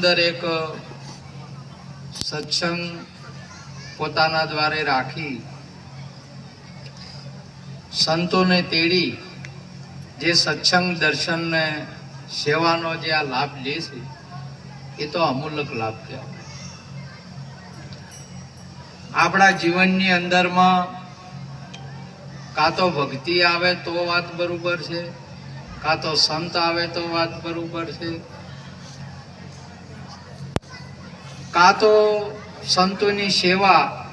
સુંદર એક સત્સંગ પોતાના દ્વારે રાખી, સંતોને તેડી, જે સત્સંગ દર્શન ને સેવાનો જે આ લાભ લે છે, એ તો અમૂલક લાભ કહેવાય. આપણા જીવનની અંદરમાં કાં તો ભક્તિ આવે તો વાત બરોબર છે, કાં તો સંત આવે તો વાત બરોબર છે કાં તો સંતોની સેવા,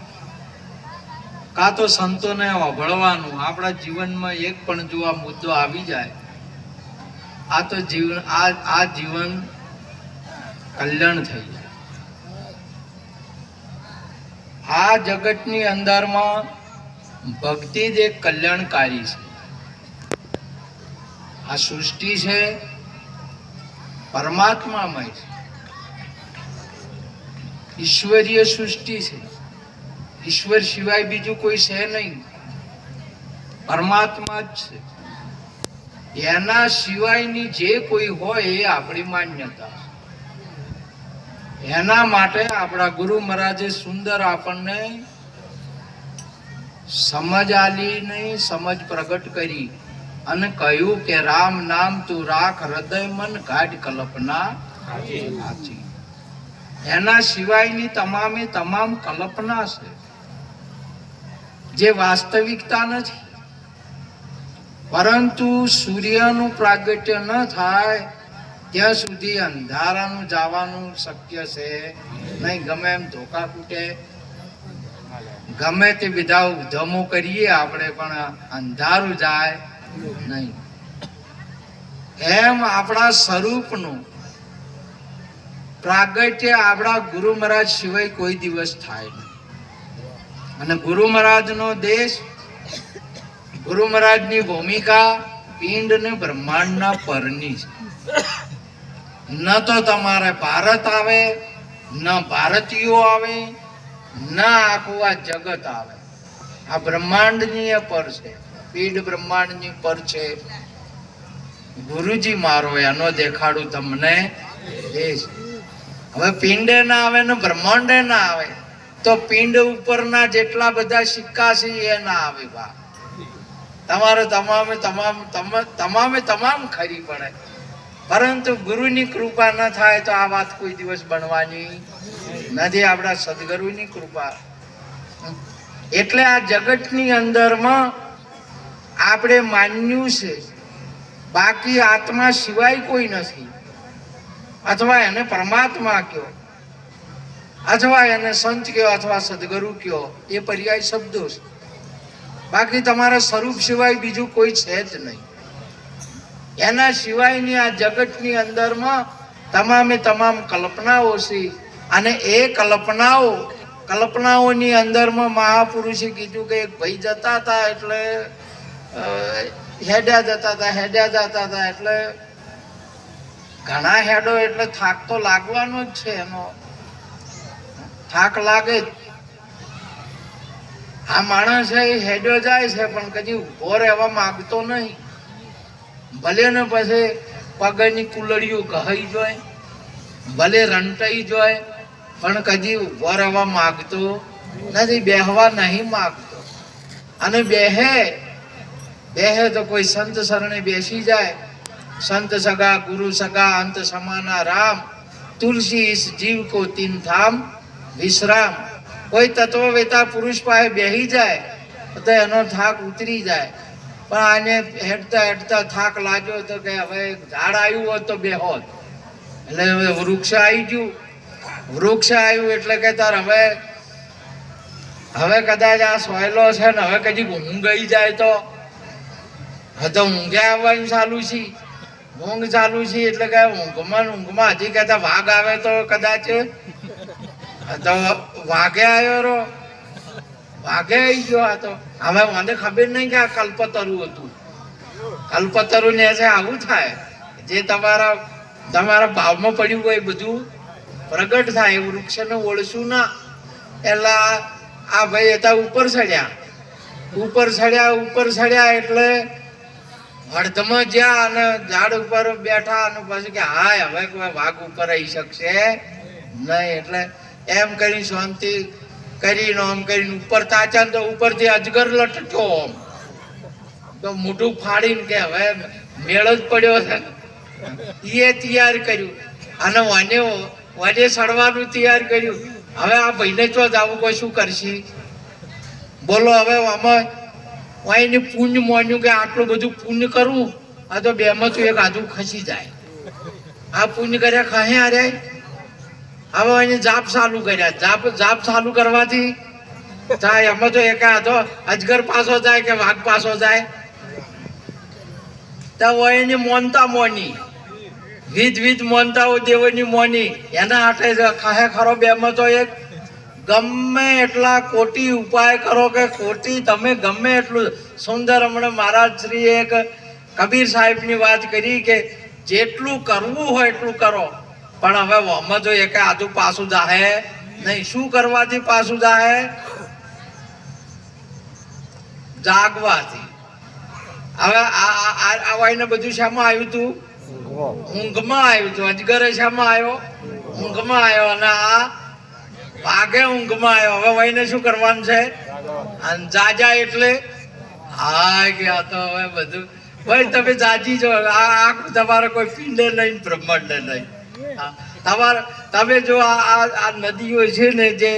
કાં તો સંતોને અભળવાનું આપણા જીવનમાં એક પણ જો આ મુદ્દો આવી જાય, આ તો જીવન આ જીવન કલ્યાણ થઈ જાય. આ જગતની અંદરમાં ભક્તિ જ એક કલ્યાણકારી છે. આ સૃષ્ટિ છે, પરમાત્મામય છે. ઈશ્વરીય સૃષ્ટિ છે. ઈશ્વર સિવાય બીજું કોઈ છે નહીં. પરમાત્મા જ છે. એના સિવાયની જે કોઈ હોય એ આપણી માન્યતા એના માટે આપણા ગુરુ મહારાજે સુંદર આપણને સમજ આલીને સમજ પ્રગટ કરી અને કહ્યું કે રામ નામ તું રાખ હૃદય મન ગાઢ કલ્પના સાચી. એના સિવાયની તમામે તમામ કલ્પના છે. જે વાસ્તવિકતા નથી. પરંતુ સૂર્યનું પ્રાગટ્ય ન થાય, ત્યાં સુધી અંધારાનું જવાનું શક્ય છે. નહીં, ગમે એમ ધોકા કૂટે ગમે તે બધા ઉધમો કરીએ, આપણે પણ અંધારું જાય નહીં. એમ આપણા સ્વરૂપનું પ્રાગટ્ય આપણા ગુરુ મહારાજ સિવાય કોઈ દિવસ થાય નહીં. અને ગુરુ મહારાજનો દેશ, ગુરુ મહારાજની ભૂમિકા પિંડ ને બ્રહ્માંડના પરની છે. ન તો તમારે ભારત આવે, ન ભારતીયો આવે, ન આખું આ જગત આવે. આ બ્રહ્માંડની એ પર છે, પીડ બ્રહ્માંડની પર છે. ગુરુજી મારો એનો દેખાડું તમને દેશ હવે પિંડે ના આવે ને બ્રહ્માંડે ના આવે, તો પિંડ ઉપરના જેટલા બધા સિક્કા છે એ ના આવે બા તમારે તમામે તમામ તમ- તમામે તમામ ખરી પડે. પરંતુ ગુરુની કૃપા ન થાય તો આ વાત કોઈ દિવસ બનવાની નથી. આપણા સદગુરુની કૃપા. એટલે આ જગતની અંદરમાં આપણે માન્યું છે. બાકી આત્મા સિવાય કોઈ નથી. અથવા એને પરમાત્મા કયો અથવા એને સંત કયો અથવા સદગુરુ કયો એ પર્યાય શબ્દો છે બાકી તમારા સ્વરૂપ સિવાય બીજું કોઈ છે જ નહીં એના સિવાયની આ જગતની અંદરમાં તમામે તમામ કલ્પનાઓ છે અને એ કલ્પનાઓ કલ્પનાઓની અંદરમાં મહાપુરુષે કીધું કે એક ભાઈ જતા હતા એટલે હેડ્યા જતા હતા હેડ્યા જતા હતા એટલે ઘણા હેડો એટલે થાક તો લાગવાનો જ છે એનો. થાક લાગે જ. આ માણસ એ હેડ્યો જાય છે, પણ કદી ઊભો રહેવા માંગતો નહીં. ભલે ને પછી પગની કુલડીઓ કહી જોય, ભલે રંટાઈ જોય, પણ કદી ઊભો રહેવા માંગતો નથી, બેહવા નહીં માંગતો. અને બેહે બેહે તો કોઈ સંત શરણે બેસી જાય. સંત સગા ગુરુ સગા અંત સમાના રામ તુલસી ઇસ જીવ કો તીન થામ વિશ્રામ કોઈ તત્વવેતા પુરુષ પાસે બેહી જાય તો એનો થાક ઉતરી જાય પણ આને હેઠતા હેઠતા થાક લાગ્યો તો કે હવે ઝાડ આવ્યું હોત તો બેહોત એટલે હવે વૃક્ષ આવી ગયું. વૃક્ષ આવ્યું એટલે કે તાર હવે હવે કદાચ આ સોયલો છે ને, હવે કદી ઊંઘ ગઈ જાય તો. હવે તો ઊંઘે આવવાનું ચાલુ છે. ઊંઘ ચાલુ છે એટલે કે ઊંઘમાં ઊંઘમાં હજી કહેતા વાઘ આવે તો કદાચ. તો વાઘે આવ્યો રો. વાઘે આવી ગયો આ તો. હવે મને ખબર નહીં કે આ કલ્પતરુ હતું. કલ્પતરુ ને છે આવું થાય. જે તમારા તમારા ભાવમાં પડ્યું હોય બધું, પ્રગટ થાય એ વૃક્ષને ઓળશું ના. એટલે આ ભાઈ હતા ઉપર ચડ્યા. ઉપર ચડ્યા ઉપર ચડ્યા એટલે હળદમાં જ્યાં અને ઝાડ ઉપર બેઠા અને પછી કે, હાય, હવે કોઈ વાઘ ઉપર આવી શકશે? નહીં, એટલે એમ કરી શાંતિ કરીને, આમ કરીને ઉપર તાચા તો ઉપરથી અજગર લટક્યો આમ. તો મોઢું ફાડીને કે, હવે મેળો જ પડ્યો છે. એ તૈયાર કર્યું. અને વાને વાને સડવાનું તૈયાર કર્યું. હવે આ ભાઈને ચો આવું કોઈ શું કરશે? બોલો, હવે આમાં વાયને પુણ્ય માન્યું કે આટલું બધું પુણ્ય કરવું આ તો બેમાં તો એક આધું ખસી જાય. આ પુણ્ય કર્યા ખાહે અરે હવે એને જાપ ચાલુ કર્યા. જાપ જાપ ચાલુ કરવાથી થાય, એમાં તો એક આધો અજગર પાસો જાય કે વાઘ પાસો જાય. તો એની મોનતા મોની. વિધ વિધ મોનતાઓ દેવની મોની. એના આટે ખાહે ખરો બેમાં તો એક ગમે એટલા કોટી ઉપાય કરો કે કોટી તમે ગમે એટલું. સુંદર હમણાં મહારાજ શ્રીએ એક કબીર સાહેબની વાત કરી કે જેટલું કરવું હોય એટલું કરો. પણ હવે વહમાં જો કે આજુ પાછું જાહે નહીં. શું કરવાથી પાછું જાહે? જાગવાથી. હવે આ આ બધું શામાં આવ્યું હતું ઊંઘમાં. આવ્યું હતું અજગરે શામાં આવ્યો? ઊંઘમાં આવ્યો. અને આ વાઘે ઊંઘમાં આવ્યો. હવે વહીને શું કરવાનું છે? અને જાજા એટલે? હા કે તો હવે બધું. ભાઈ, તમે જાજી જો આ તમારે કોઈ પિંડે નહીં બ્રહ્માંડ નહીં. તમારે તમે જો આ આ આ નદીઓ છે ને જે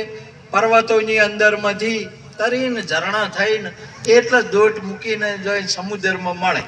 પર્વતોની અંદરમાંથી તરીને ઝરણા થઈને એટલે દોટ મૂકીને જો સમુદ્રમાં મળે.